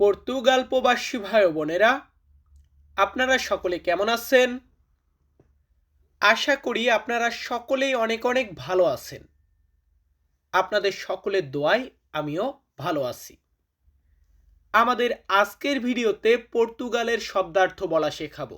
Portugal প্রবাসী ভাই বোনেরা, আপনারা সকলে কেমন আছেন? আশা করি আপনারা সকলেই অনেক অনেক ভালো আছেন। আপনাদের সকলের দোয়ায় আমিও ভালো আছি। আমাদের আজকের ভিডিওতে পর্তুগালের শব্দার্থ বলা শেখাবো।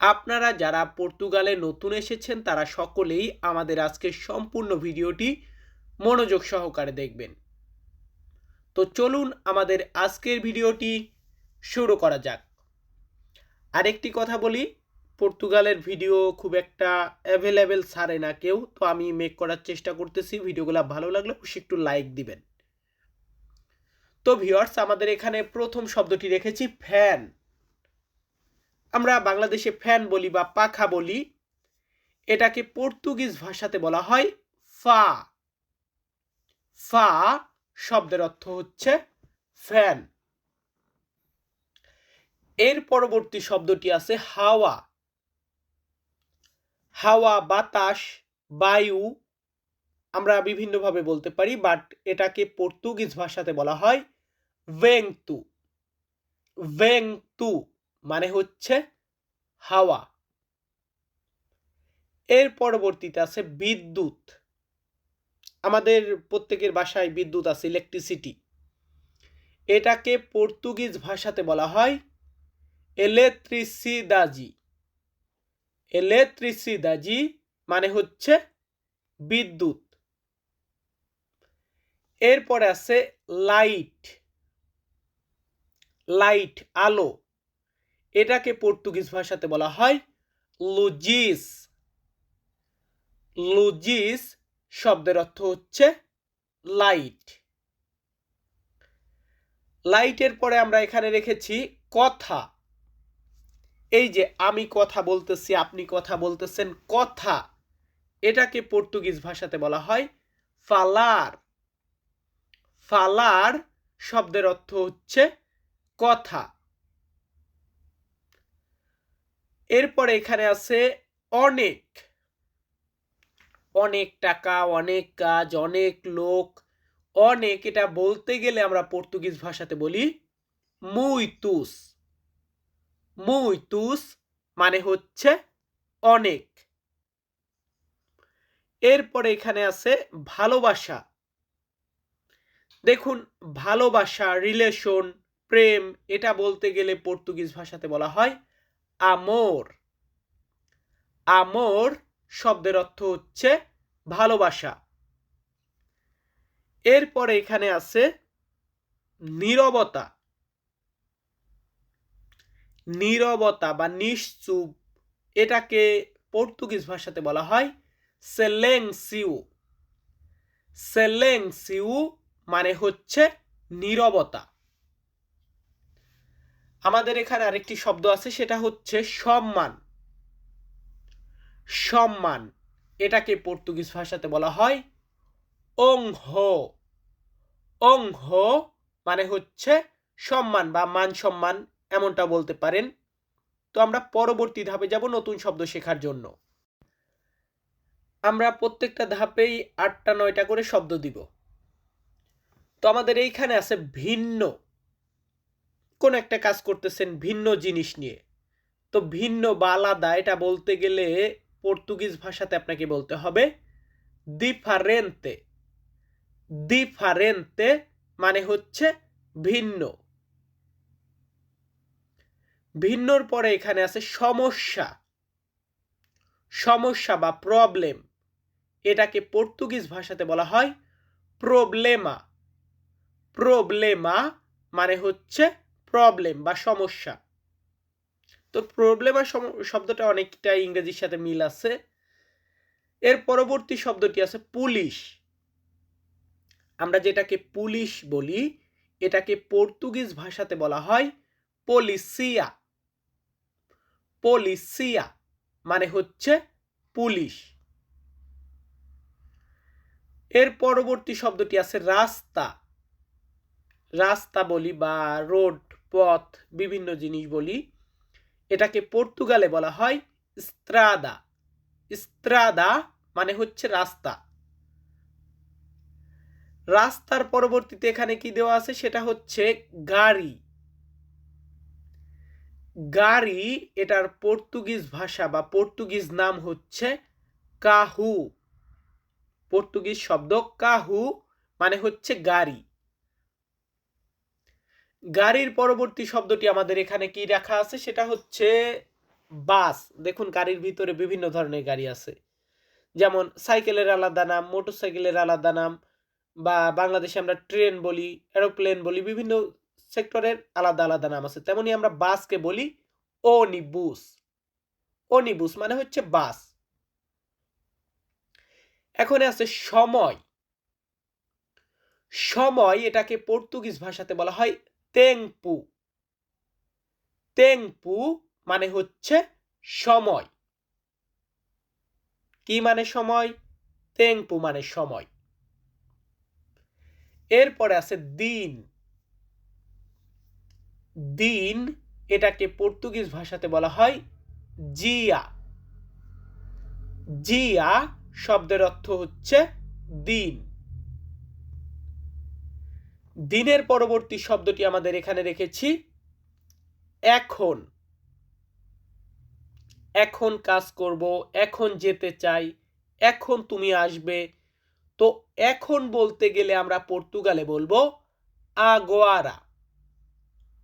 আপনারা যারা পর্তুগালে নতুন এসেছেন, তারা সকলেই আমাদের আজকের সম্পূর্ণ ভিডিওটি মনোযোগ সহকারে দেখবেন। তো চলুন আমাদের আজকের ভিডিওটি শুরু করা যাক। আরেকটি কথা বলি, পর্তুগালের ভিডিও খুব একটা অ্যাভেলেবেল ছাড়ে না কেউ, তো আমি মেক করার চেষ্টা করতেছি, ভিডিওগুলো ভালো লাগলে অবশ্যই একটু লাইক দিবেন। তো ভিওয়ার্স আমাদের এখানে প্রথম শব্দটি রেখেছি ফ্যান আমরা বাংলাদেশে ফ্যান বলি বা পাখা বলি, এটাকে পর্তুগিজ ভাষাতে বলা হয়, ফা। ফা শব্দের অর্থ হচ্ছে ফ্যান এর পরবর্তী শব্দটি আছে হাওয়া। হাওয়া, বাতাস, বায়ু, আমরা বিভিন্নভাবে বলতে পারি বাট এটাকে পর্তুগিজ ভাষাতে বলা হয় ভেংতু ভেংতু মানে হচ্ছে হাওয়া। এর পরবর্তীতে আছে বিদ্যুৎ। আমাদের প্রত্যেকের বাসায় বিদ্যুৎ আছে ইলেকট্রিসিটি এটাকে পর্তুগিজ ভাষাতে বলা হয় এলেত্রিসিদাজি এলেত্রিসিদাজি মানে হচ্ছে বিদ্যুৎ। এরপরে আছে লাইট লাইট আলো। এটাকে পর্তুগিজ ভাষাতে বলা হয় লুজিস। লুজিস শব্দের অর্থ হচ্ছে লাইট লাইটের পরে আমরা এখানে রেখেছি কথা। এই যে আমি কথা বলতেছি, আপনি কথা বলতেছেন, কথা। এটাকে পর্তুগিজ ভাষাতে বলা হয় ফালার ফালার শব্দের অর্থ হচ্ছে কথা। এরপরে এখানে আছে অনেক। অনেক টাকা, অনেক কাজ, অনেক লোক, অনেক এটা বলতে গেলে আমরা পর্তুগিজ ভাষাতে বলি মুইতুস। মুইতুস মানে হচ্ছে অনেক। এরপরে এখানে আছে ভালোবাসা। দেখুন, ভালোবাসা রিলেশন প্রেম, এটা বলতে গেলে পর্তুগিজ ভাষাতে বলা হয় আমোর। আমোর শব্দের অর্থ হচ্ছে ভালোবাসা। এরপরে এখানে আছে নীরবতা। নীরবতা বা নিশ্চুপ এটাকে পর্তুগিজ ভাষাতে বলা হয় সেলেংসিউ। সেলেংসিউ মানে হচ্ছে নীরবতা। আমাদের এখানে আরেকটি শব্দ আছে, সেটা হচ্ছে সম্মান। সম্মান। এটাকে পর্তুগিজ ভাষাতে বলা হয় অংহ অংহ মানে হচ্ছে সম্মান বা মান সম্মান, এমনটা বলতে পারেন। তো আমরা পরবর্তী ধাপে যাব নতুন শব্দ শেখার জন্য। আমরা প্রত্যেকটা ধাপেই আটটা, নয়টা করে শব্দ দিব। তো আমাদের এইখানে আছে ভিন্ন। কোন একটা কাজ করতেছেন ভিন্ন জিনিস নিয়ে। তো ভিন্ন বা আলাদা, এটা বলতে গেলে পর্তুগিজ ভাষাতে আপনাকে বলতে হবে দিফারেন্তে দিফারেন্তে মানে হচ্ছে ভিন্ন। ভিন্নর পরে এখানে আছে সমস্যা। সমস্যা বা প্রবলেম এটাকে পর্তুগিজ ভাষাতে বলা হয় প্রবলেমা প্রবলেমা মানে হচ্ছে প্রবলেম বা সমস্যা। তো প্রবলেমা শব্দটা অনেকটা ইংরেজির সাথে মিল আছে। এর পরবর্তী শব্দটি আছে পুলিশ। আমরা যেটাকে পুলিশ বলি, এটাকে পর্তুগিজ ভাষাতে বলা হয় পলিসিয়া। পলিসিয়া মানে হচ্ছে পুলিশ। এর পরবর্তী শব্দটি আছে রাস্তা। রাস্তা বলি বা রোড, পথ, বিভিন্ন জিনিস বলি। এটাকে পর্তুগালে বলা হয় স্ত্রাদা। স্ত্রাদা মানে হচ্ছে রাস্তা। রাস্তার পরবর্তীতে এখানে কি দেওয়া আছে? সেটা হচ্ছে গাড়ি। গাড়ি এটার পর্তুগিজ ভাষা বা পর্তুগিজ নাম হচ্ছে কাহু। পর্তুগিজ শব্দ কাহু মানে হচ্ছে গাড়ি। গাড়ির পরবর্তী শব্দটি আমাদের এখানে কি রাখা আছে? সেটা হচ্ছে বাস। দেখুন, গাড়ির ভিতরে বিভিন্ন ধরনের গাড়ি আছে। যেমন, সাইকেলের আলাদা নাম, মোটরসাইকেলের আলাদা নাম, বা বাংলাদেশে আমরা ট্রেন বলি, এরোপ্লেন বলি, বিভিন্ন সেক্টরের আলাদা আলাদা নাম আছে। তেমনি আমরা বাসকে বলি ওনিবুস ওনিবুস মানে হচ্ছে বাস। এখন আছে সময়। সময় এটাকে পর্তুগিজ ভাষাতে বলা হয় তেংপু তেংপু মানে হচ্ছে সময়। কি মানে সময়? তেংপু মানে সময়। এরপরে আছে দিন। দিন এটাকে পর্তুগিজ ভাষাতে বলা হয় জিয়া। জিয়া শব্দের অর্থ হচ্ছে দিন। দিনের পরবর্তী শব্দটি আমাদের এখানে রেখেছি। এখন। এখন কাজ করব, এখন যেতে চাই, এখন তুমি আসবে। তো এখন বলতে গেলে আমরা পর্তুগালে বলব আগোয়ারা।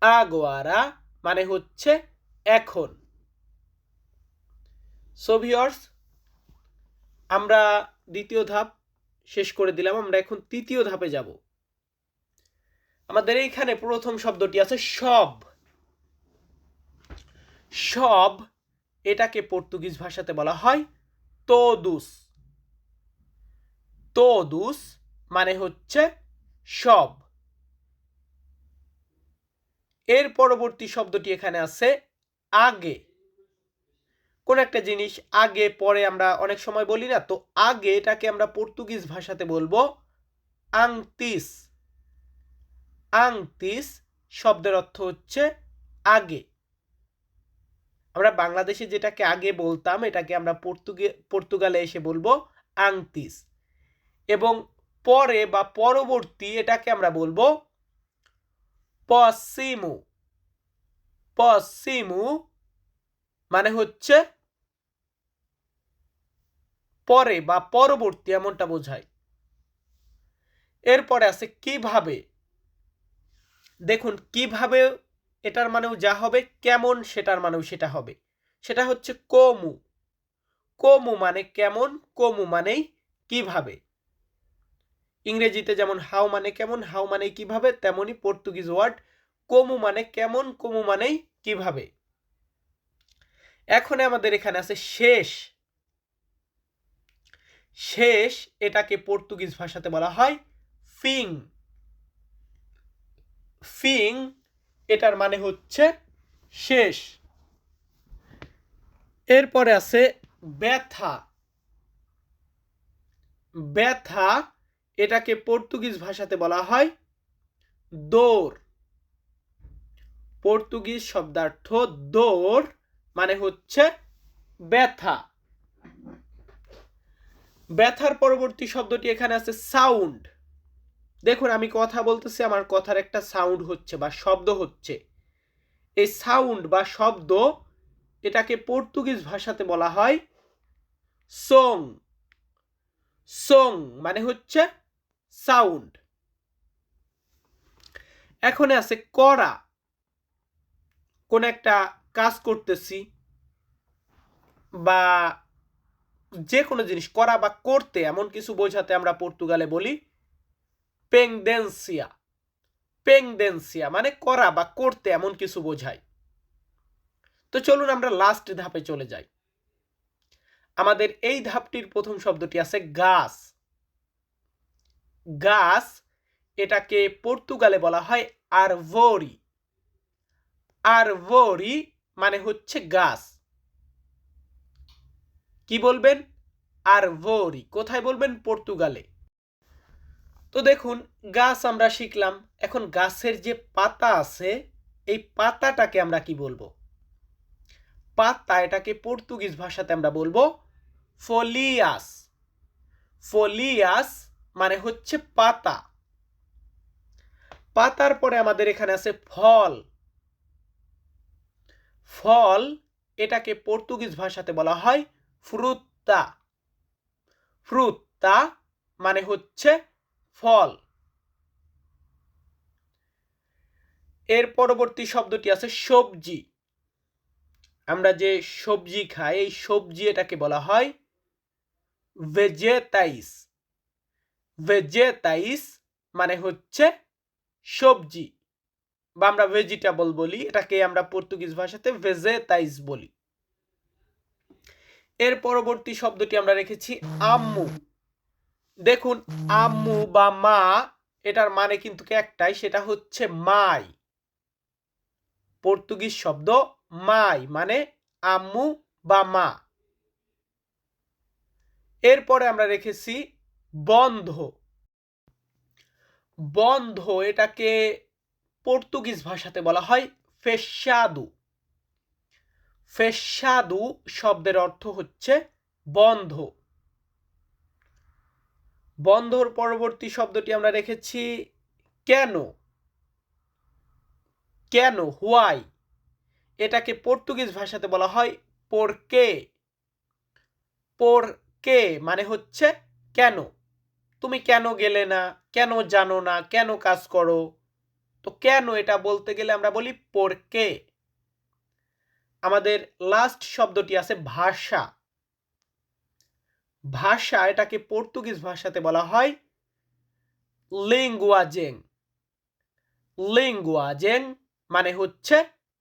আগোয়ারা মানে হচ্ছে এখন। সোভিয়র্স আমরা দ্বিতীয় ধাপ শেষ করে দিলাম, আমরা এখন তৃতীয় ধাপে যাব। আমাদের এইখানে প্রথম শব্দটি আছে সব। সব এটাকে পর্তুগিজ ভাষাতে বলা হয় তোদুস। তোদুস মানে হচ্ছে সব। এর পরবর্তী শব্দটি এখানে আছে আগে। কোন একটা জিনিস আগে, পরে আমরা অনেক সময় বলি না, তো আগে এটাকে আমরা পর্তুগিজ ভাষাতে বলব আংতিস। আংতিস শব্দের অর্থ হচ্ছে আগে। আমরা বাংলাদেশে যেটাকে আগে বলতাম, এটাকে আমরা পর্তুগে, পর্তুগালে এসে বলব আংতিস। এবং পরে বা পরবর্তী এটাকে আমরা বলব পসিমু। পসিমু মানে হচ্ছে পরে বা পরবর্তী এমনটা বোঝায়। এরপরে আছে কীভাবে দেখুন, কীভাবে এটার মানেও যা হবে, কেমন সেটার মানেও সেটা হবে। সেটা হচ্ছে কমু। কমু মানে কেমন, কমু মানেই কীভাবে। ইংরেজিতে যেমন হাউ মানে কেমন হাউ মানে কীভাবে তেমনই পর্তুগিজ ওয়ার্ড কমু মানে কেমন, কমু মানেই কীভাবে। এখন আমাদের এখানে আছে শেষ। শেষ এটাকে পর্তুগিজ ভাষাতে বলা হয় ফিং। ফিং, এটার মানে হচ্ছে শেষ। এরপরে আছে ব্যথা। ব্যথা, এটাকে পর্তুগিজ ভাষাতে বলা হয় দৌড় পর্তুগিজ শব্দার্থ দৌড় মানে হচ্ছে ব্যথা। ব্যথার পরবর্তী শব্দটি এখানে আছে সাউন্ড। দেখুন, আমি কথা বলতেছি, আমার কথার একটা সাউন্ড হচ্ছে বা শব্দ হচ্ছে। এই সাউন্ড বা শব্দ এটাকে পর্তুগিজ ভাষাতে বলা হয় সং সং মানে হচ্ছে সাউন্ড এখন আছে করা। কোন একটা কাজ করতেছি বা যে কোনো জিনিস, করা বা করতে, এমন কিছু বোঝাতে আমরা পর্তুগালে বলি পেংডেন্সিয়া পেংডেন্সিয়া মানে করা বা করতে এমন কিছু বোঝায়। তো চলুন আমরা লাস্ট ধাপে চলে যাই। আমাদের এই ধাপটির প্রথম শব্দটি আছে গাছ। গাছ এটাকে পর্তুগালে বলা হয় আরভোরি। আরভোরি মানে হচ্ছে গাছ। কি বলবেন? আরভোরি। কোথায় বলবেন? পর্তুগালে। তো দেখুন, গাছ আমরা শিখলাম। এখন গাছের যে পাতা আছে, এই পাতাটাকে আমরা কি বলব? পাতা এটাকে পর্তুগিজ ভাষাতে আমরা বলব ফলিয়াস। ফলিয়াস মানে হচ্ছে পাতা। পাতার পরে আমাদের এখানে আছে ফল। ফল এটাকে পর্তুগিজ ভাষাতে বলা হয় ফ্রুত্তা ফ্রুত্তা মানে হচ্ছে ফল। এর পরবর্তী শব্দটি আছে সবজি। আমরা যে সবজি খাই, এই সবজি এটাকে বলা হয় ভেজেটাইস ভেজেটাইস মানে হচ্ছে সবজি বা আমরা ভেজিটেবল বলি, এটাকে আমরা পর্তুগিজ ভাষাতে ভেজেটাইস বলি। এর পরবর্তী শব্দটি আমরা রেখেছি আম্মু। দেখুন, আম্মু বা মা, এটার মানে কিন্তু একটাই? সেটা হচ্ছে মাই। পর্তুগিজ শব্দ মাই মানে আম্মু বা মা। এরপরে আমরা রেখেছি বন্ধ। বন্ধ এটাকে পর্তুগিজ ভাষাতে বলা হয় ফেসাদু। ফেসাদু শব্দের অর্থ হচ্ছে বন্ধ। বন্ধর পরবর্তী শব্দটি আমরা রেখেছি কেন? কেন? হোয়াই এটাকে পর্তুগিজ ভাষাতে বলা হয় পোরকে পোরকে মানে হচ্ছে কেন? তুমি কেন গেলে না? কেন জানো না? কেন কাজ করো? তো কেন এটা বলতে গেলে আমরা বলি পোরকে আমাদের লাস্ট শব্দটি আছে ভাষা। ভাষা এটাকে পর্তুগিজ ভাষাতে বলা হয় লিঙ্গুয়াজেং। লিঙ্গুয়াজেং মানে হচ্ছে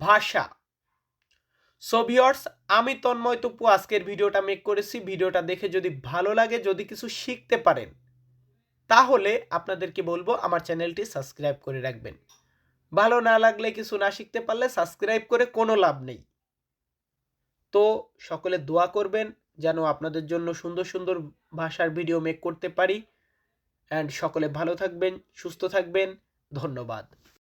ভাষা। সো ভিওর্স আমি তন্ময় তপু, আজকের ভিডিওটা মেক করেছি। ভিডিওটা দেখে যদি ভালো লাগে, যদি কিছু শিখতে পারেন, তাহলে আপনাদেরকে বলব আমার চ্যানেলটি সাবস্ক্রাইব করে রাখবেন। ভালো না লাগলে কিছু না শিখতে পারলে সাবস্ক্রাইব করে কোনো লাভ নেই। তো সকলে দোয়া করবেন যেন আপনাদের জন্য সুন্দর সুন্দর ভাষার ভিডিও মেক করতে পারি। অ্যান্ড সকলে ভালো থাকবেন, সুস্থ থাকবেন। ধন্যবাদ।